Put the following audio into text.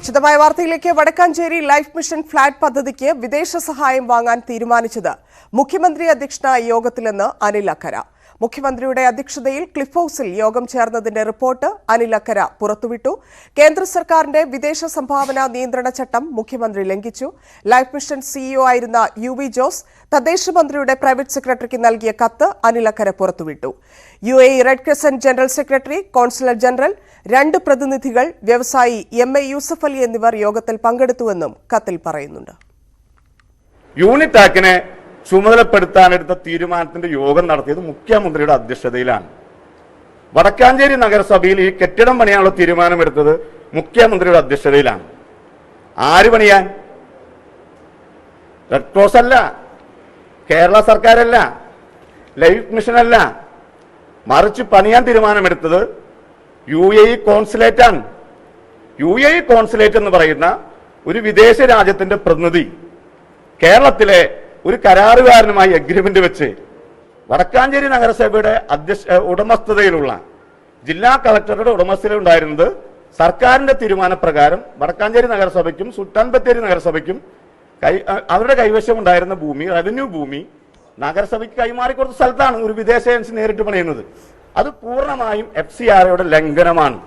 വിശദമായ വാർത്തയിലേക്ക് Vadakkanchery life mission flat പദ്ധതിക്ക് വിദേശ സഹായം വാങ്ങാൻ തീരുമാനിച്ചത് മുഖ്യമന്ത്രി അധ്യക്ഷനായ യോഗത്തിലെന്ന് അനിൽ അക്കര. മുഖ്യമന്ത്രിയുടെ അധ്യക്ഷതയിൽ ക്ലിഫ് ഹൌസിൽ യോഗം ചേർന്നതിന്റെ റിപ്പോർട്ട് അനിൽ അക്കര പുറത്തുവിട്ടു. കേന്ദ്ര സർക്കാരിന്റെ വിദേശ സംഭാവന നിയന്ത്രണ ചട്ടം മുഖ്യമന്ത്രി ലംഘിച്ചു. ലൈഫ് മിഷൻ സിഇഒ ആയിരുന്ന യു വി ജോസ് തദ്ദേശ മന്ത്രിയുടെ പ്രൈവറ്റ് സെക്രട്ടറിക്ക് നൽകിയ കത്ത് അനിൽ അക്കര പുറത്തുവിട്ടു. U A Red Crescent general secretary consular general രണ്ട് പ്രതിനിധികൾ വ്യവസായി എം എ യൂസഫ് അലി എന്നിവർ യോഗത്തിൽ പങ്കെടുത്തുവെന്നും കത്തിൽ പറയുന്നുണ്ട്. ചുമതലപ്പെടുത്താനെടുത്ത തീരുമാനത്തിന്റെ യോഗം നടത്തിയത് മുഖ്യമന്ത്രിയുടെ അധ്യക്ഷതയിലാണ്. വടക്കാഞ്ചേരി നഗരസഭയിൽ ഈ കെട്ടിടം പണിയാനുള്ള തീരുമാനമെടുത്തത് മുഖ്യമന്ത്രിയുടെ അധ്യക്ഷതയിലാണ്. ആര് പണിയാൻ? റെഡ് ക്രോസ് അല്ല കേരള സർക്കാരല്ല ലൈഫ് മിഷൻ അല്ല. മറിച്ച് പണിയാൻ തീരുമാനമെടുത്തത് യു എ ഇ കോൺസുലേറ്റ് ആണ് യു എ ഇ കോൺസുലേറ്റ് എന്ന് പറയുന്ന ഒരു വിദേശ രാജ്യത്തിന്റെ പ്രതിനിധി കേരളത്തിലെ ഒരു കരാറുകാരനുമായി അഗ്രിമെന്റ് വെച്ച് വടക്കാഞ്ചേരി നഗരസഭയുടെ അധ്യക്ഷ ഉടമസ്ഥതയിലുള്ള ജില്ലാ കളക്ടറുടെ ഉടമസ്ഥതയിലുണ്ടായിരുന്നത് സർക്കാരിന്റെ തീരുമാനപ്രകാരം വടക്കാഞ്ചേരി നഗരസഭയ്ക്കും സുൽത്താൻ ബത്തേരി നഗരസഭയ്ക്കും കൈ അവരുടെ കൈവശം ഉണ്ടായിരുന്ന ഭൂമി റവന്യൂ ഭൂമി നഗരസഭയ്ക്ക് കൈമാറി കൊടുത്ത സ്ഥലത്താണ് ഒരു വിദേശ ഏജൻസി നേരിട്ട് പണിയുന്നത്. അത് പൂർണമായും എഫ് സി ആർ ലംഘനമാണ്.